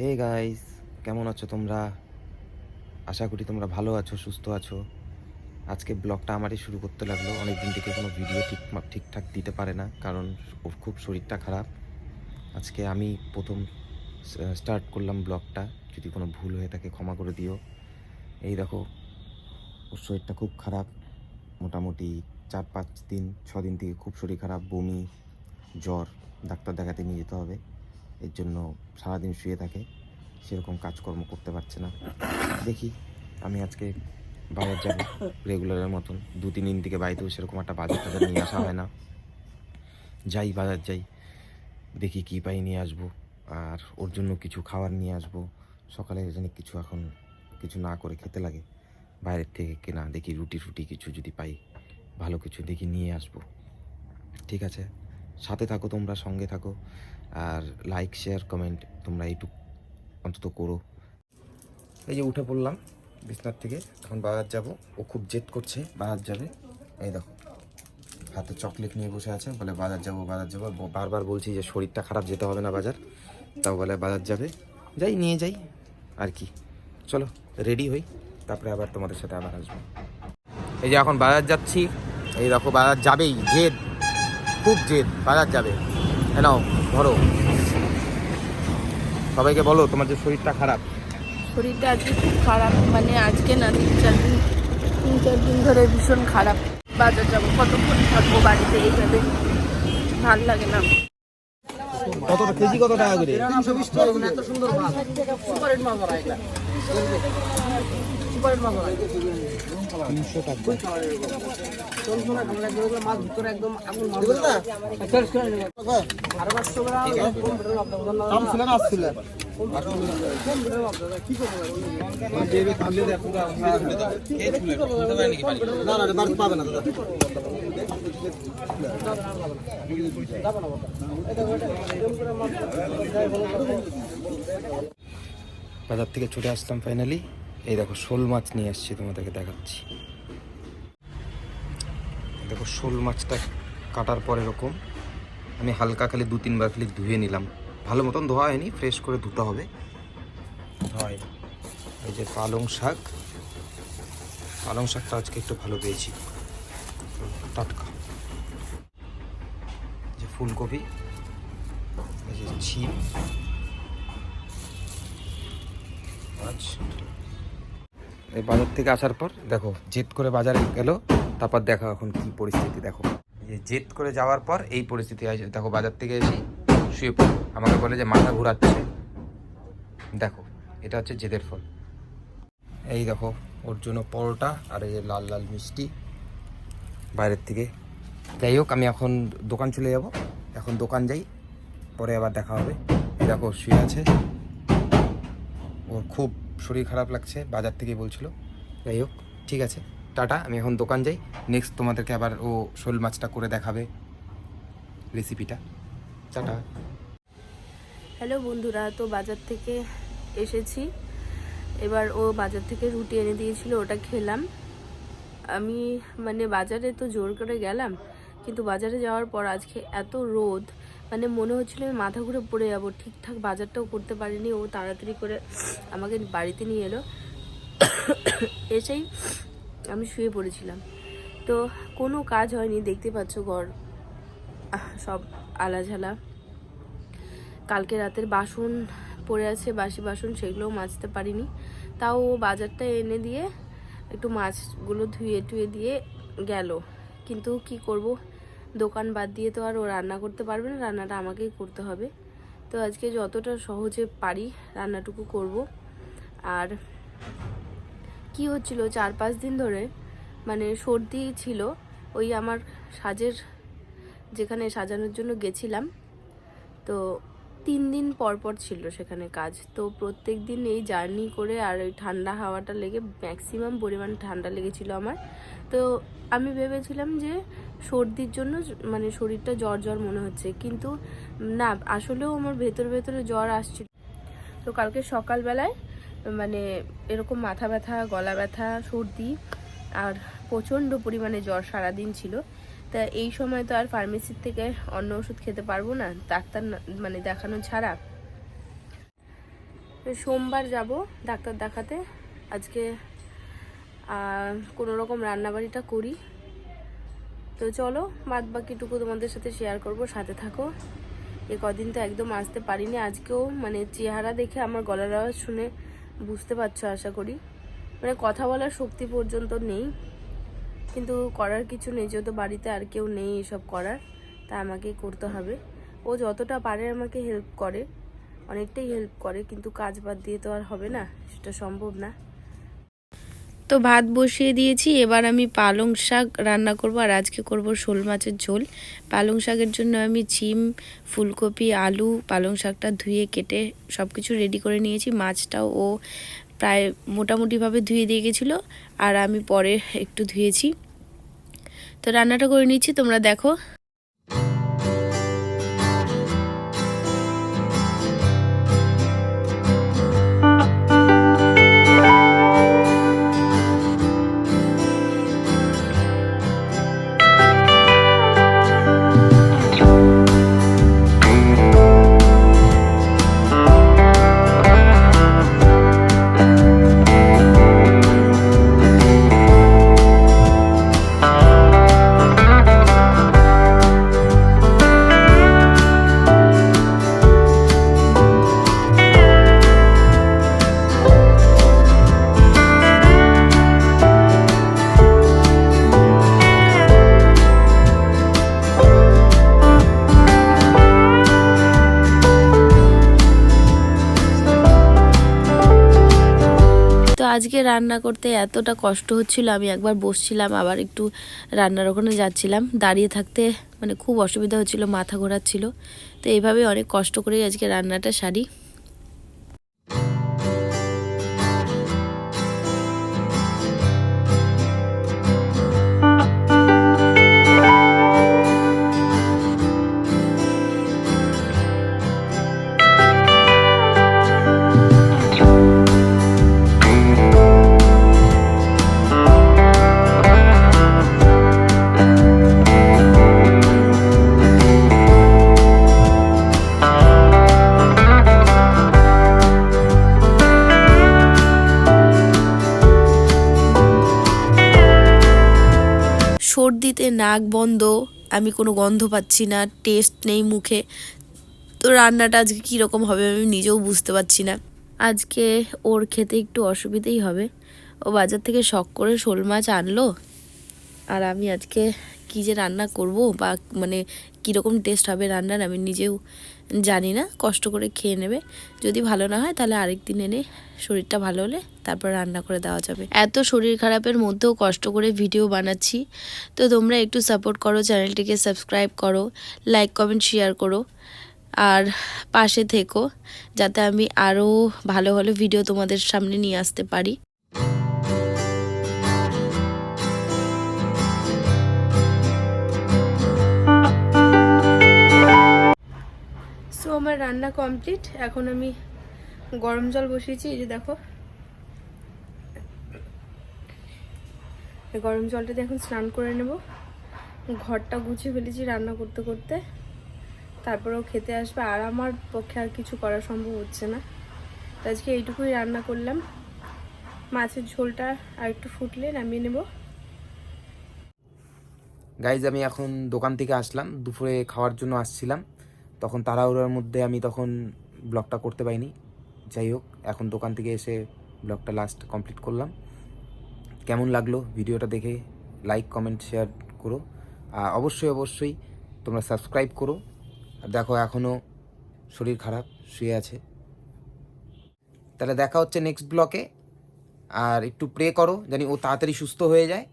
Hey guys কেমন আছো তোমরা? আশা করি তোমরা ভালো আছো, সুস্থ আছো। আজকে ব্লগটা আমারই শুরু করতে লাগল। অনেক দিন থেকে কোনো ভিডিও ঠিক ঠিকঠাক দিতে পারে না, কারণ ওর খুব শরীরটা খারাপ। আজকে আমি প্রথম স্টার্ট করলাম ব্লগটা। যদি কোনো ভুল হয়ে থাকে ক্ষমা করে দিও। এই দেখো, ওর শরীরটা খুব খারাপ। মোটামুটি চার পাঁচ দিন, ছ দিন থেকে খুব শরীর খারাপ, বমি, জ্বর, ডাক্তার দেখাতে নিয়ে যেতে হবে। এর জন্য সারাদিন শুয়ে থাকে, সেরকম কাজকর্ম করতে পারছে না। দেখি, আমি আজকে বাজার যাব রেগুলারের মতন। দু, তিন দিন থেকে বাড়িতেও সেরকম একটা বাজার টাজার নিয়ে আসা হয় না। যাই বাজার যাই, দেখি কী পাই নিয়ে আসব। আর ওর জন্য কিছু খাবার নিয়ে আসব। সকালে জানি কিছু এখন কিছু না করে খেতে লাগে। বাইরের থেকে কেনা, দেখি রুটি ফুটি কিছু যদি পাই, ভালো কিছু দেখি নিয়ে আসব। ঠিক আছে, সাথে থাকো তোমরা, সঙ্গে থাকো। আর লাইক শেয়ার কমেন্ট তোমরা এইটুক অন্তত করো। এই যে উঠে পড়লাম বিছনার থেকে, এখন বাজার যাব। ও খুব জেদ করছে বাজার যাবে। এই দেখো, হাতে চকলেট নিয়ে বসে আছে, বলে বাজার যাব বাজার যাব। বারবার বলছি যে শরীরটা খারাপ যেতে হবে না বাজার, তাও বলে বাজার যাবে। যাই, নিয়ে যাই, আর কি। চলো রেডি হই, তারপরে আবার তোমাদের সাথে আবার আসব। এই যে এখন বাজার যাচ্ছি, এই দেখো বাজার যাবেই, জেদ, খুব জেদ বাজার যাবে। নাও ধরো। সবাইকে বলো তোমার যে শরীরটা খারাপ। শরীরটা আজকে খুব খারাপ মানে আজকে না তিন চার দিন তিন চার দিন ধরে ভীষণ খারাপ। বাজার যাব কতক্ষণ থাকব বাড়িতে এইভাবে ভালো লাগে না। কত কেজি কত টাকা করে? তিনশো টাকা। বাজার থেকে ছুটে আসলাম ফাইনালি এই দেখো, শোল মাছ নিয়ে আসছি তোমাদেরকে দেখাচ্ছি। দেখো, শোল মাছটা কাটার পর এরকম আমি হালকা খালি দু তিনবার খালি ধুয়ে নিলাম। ভালো মতন ধোয়া হয়নি, ফ্রেশ করে ধুতে হবে। ধোয়া হয়নি। এই যে পালং শাক। পালং শাকটা আজকে একটু ভালো পেয়েছি। টাটকা। যে ফুলকপি। এই যে ছিম মাছ। এই বাজার থেকে আসার পর, দেখো, জেদ করে বাজারে গেল, তারপর দেখো এখন কি পরিস্থিতি, দেখো। যে জেদ করে যাওয়ার পর এই পরিস্থিতি হয় দেখো, বাজার থেকে এসে শুয়ে পড়ো। আমাকে বলে যে মাথা ঘোরাচ্ছে। দেখো, এটা হচ্ছে জেদের ফল। এই দেখো, ওর জন্য পরোটা আর এই লাল লাল মিষ্টি। বাইরের থেকে। যাই হোক, আমি এখন দোকান চলে যাব। এখন দোকান যাই, পরে আবার দেখা হবে। এই দেখো, শুয়ে আছে। ওর খুব শরীর খারাপ লাগছে, বাজার থেকে বলছিল। যাই হোক, ঠিক আছে, টাটা, আমি এখন দোকান যাই। নেক্সট তোমাদেরকে আবার ও শোল মাছটা করে দেখাবে রেসিপিটা টাটা। হ্যালো বন্ধুরা, তো বাজার থেকে এসেছি। এবার ও বাজার থেকে রুটি এনে দিয়েছিল, ওটা খেলাম। আমি মানে বাজারে তো জোর করে গেলাম, কিন্তু বাজারে যাওয়ার পর আজকে এত রোদ মানে মনে হচ্ছিল আমি মাথা ঘুরে পড়ে যাব, ঠিকঠাক বাজারটাও করতে পারিনি, ও তাড়াতাড়ি করে আমাকে বাড়িতে নিয়ে এলো। এসেই আমি শুয়ে পড়েছিলাম। তো কোনো কাজ হয়নি, দেখতে পাচ্ছ ঘর সব আলাঝালা। কালকে রাতের বাসন পড়ে আছে, বাসি বাসন, সেগুলোও মাজতে পারিনি। তাও ও বাজারটা এনে দিয়ে একটু মাছগুলো ধুয়ে টুয়ে দিয়ে গেল। কিন্তু কি করব? দোকান বাদ দিয়ে তো আর ও রান্না করতে পারবে না, রান্নাটা আমাকেই করতে হবে। তো আজকে যতটা সহজে পারি রান্নাটুকু করব। আর কি হচ্ছিল, চার পাঁচ দিন ধরে মানে সর্দি ছিল, ওই আমার সাজের যেখানে সাজানোর জন্য গেছিলাম, তো তিন দিন পর পর ছিল সেখানে কাজ। তো প্রত্যেক দিন এই জার্নি করে আর ওই ঠান্ডা হাওয়াটা লেগে ম্যাক্সিমাম পরিমাণ ঠান্ডা লেগেছিল আমার। তো আমি ভেবেছিলাম যে সর্দির জন্য মানে শরীরটা জ্বর জ্বর মনে হচ্ছে। কিন্তু না, আসলেও আমার ভেতর ভেতরে জ্বর আসছিল তো কালকে সকালবেলায় মানে এরকম মাথা ব্যথা, গলা ব্যথা, সর্দি আর প্রচণ্ড পরিমাণে জ্বর সারাদিন ছিল। তা এই সময় তো আর ফার্মেসির থেকে অন্য ওষুধ খেতে পারব না, ডাক্তার মানে দেখানো ছাড়া। সোমবার যাব ডাক্তার দেখাতে। আজকে কোনো রকম রান্নাবাড়িটা করি। তো চলো বাদ বাকিটুকু তোমাদের সাথে শেয়ার করব, সাথে থাকো। এ কদিন তো একদম আসতে পারিনি, আজকেও মানে চেহারা দেখে আমার গলার আওয়াজ শুনে বুঝতে পারছ, আশা করি। মানে কথা বলার শক্তি পর্যন্ত নেই, কিন্তু করার কিছু নেই, যেহেতু বাড়িতে আর কেউ নেই এসব করার, তা আমাকেই করতে হবে। ও যতটা পারে আমাকে হেল্প করে, অনেকটাই হেল্প করে, কিন্তু কাজ বাদ দিয়ে তো আর হবে না, সেটা সম্ভব না। তো ভাত বসিয়ে দিয়েছি, এবার আমি পালং শাক রান্না করব আর আজকে করব শোল মাছের ঝোল। পালং শাকের জন্য আমি চিম, ফুলকপি, আলু, পালং শাকটা ধুয়ে কেটে সব কিছু রেডি করে নিয়েছি। মাছটাও ও প্রায় মোটামুটিভাবে ধুয়ে দিয়ে গেছিল আর আমি পরে একটু ধুয়েছি। তো রান্নাটা করে নিচ্ছি, তোমরা দেখো। আজকে রান্না করতে এতটা কষ্ট হচ্ছিল, আমি একবার বসছিলাম, আবার একটু রান্নার ওখানে যাচ্ছিলাম। দাঁড়িয়ে থাকতে মানে খুব অসুবিধা হচ্ছিল, মাথা ঘোরাচ্ছিল। তো এইভাবে অনেক কষ্ট করেই আজকে রান্নাটা সারি। সর্দিতে নাক বন্ধ, আমি কোনো গন্ধ পাচ্ছি না টেস্ট নেই মুখে। তো রান্নাটা আজকে কীরকম হবে আমি নিজেও বুঝতে পারছি না। আজকে ওর খেতে একটু অসুবিধেই হবে। ও বাজার থেকে শখ করে শোল মাছ আনলো। আর আমি আজকে কী যে রান্না করব বা মানে কীরকম টেস্ট হবে রান্নার আমি নিজেও জানি না, কষ্ট করে খেয়ে নেবে। যদি ভালো না হয় তাহলে আরেক দিন এনে শরীরটা ভালো হলে তারপর রান্না করে দেওয়া যাবে। এত শরীর খারাপের মধ্যেও কষ্ট করে ভিডিও বানাচ্ছি। তো তোমরা একটু সাপোর্ট করো, চ্যানেলটিকে সাবস্ক্রাইব করো লাইক কমেন্ট শেয়ার করো। আর পাশে থেকো, যাতে আমি আরও ভালো ভালো ভিডিও তোমাদের সামনে নিয়ে আসতে পারি। সো আমার রান্না কমপ্লিট এখন আমি গরম জল বসিয়েছি, এই যে দেখো। গরম জলটা দিয়ে এখন স্নান করে নেব। ঘরটা গুছিয়ে ফেলেছি রান্না করতে করতে। তারপরেও খেতে আসবে। আর আমার পক্ষে আর কিছু করা সম্ভব হচ্ছে না। তো আজকে এইটুকুই রান্না করলাম। মাছের ঝোলটা আর একটু ফুটলে নামিয়ে নেব। গাইজ আমি এখন দোকান থেকে আসলাম। দুপুরে খাওয়ার জন্য আসছিলাম। তখন তাড়াহুড়োর মধ্যে আমি তখন ব্লগটা করতে পারিনি। যাই হোক, এখন দোকান থেকে এসে ব্লগটা লাস্ট কমপ্লিট করলাম। কেমন লাগল ভিডিওটা দেখে লাইক কমেন্ট শেয়ার করো। আর অবশ্যই অবশ্যই তোমরা সাবস্ক্রাইব করো। আর দেখো এখনও শরীর খারাপ, শুয়ে আছে। তাহলে দেখা হচ্ছে নেক্সট ব্লকে আর একটু প্রে করো, জানি ও তাড়াতাড়ি সুস্থ হয়ে যায়।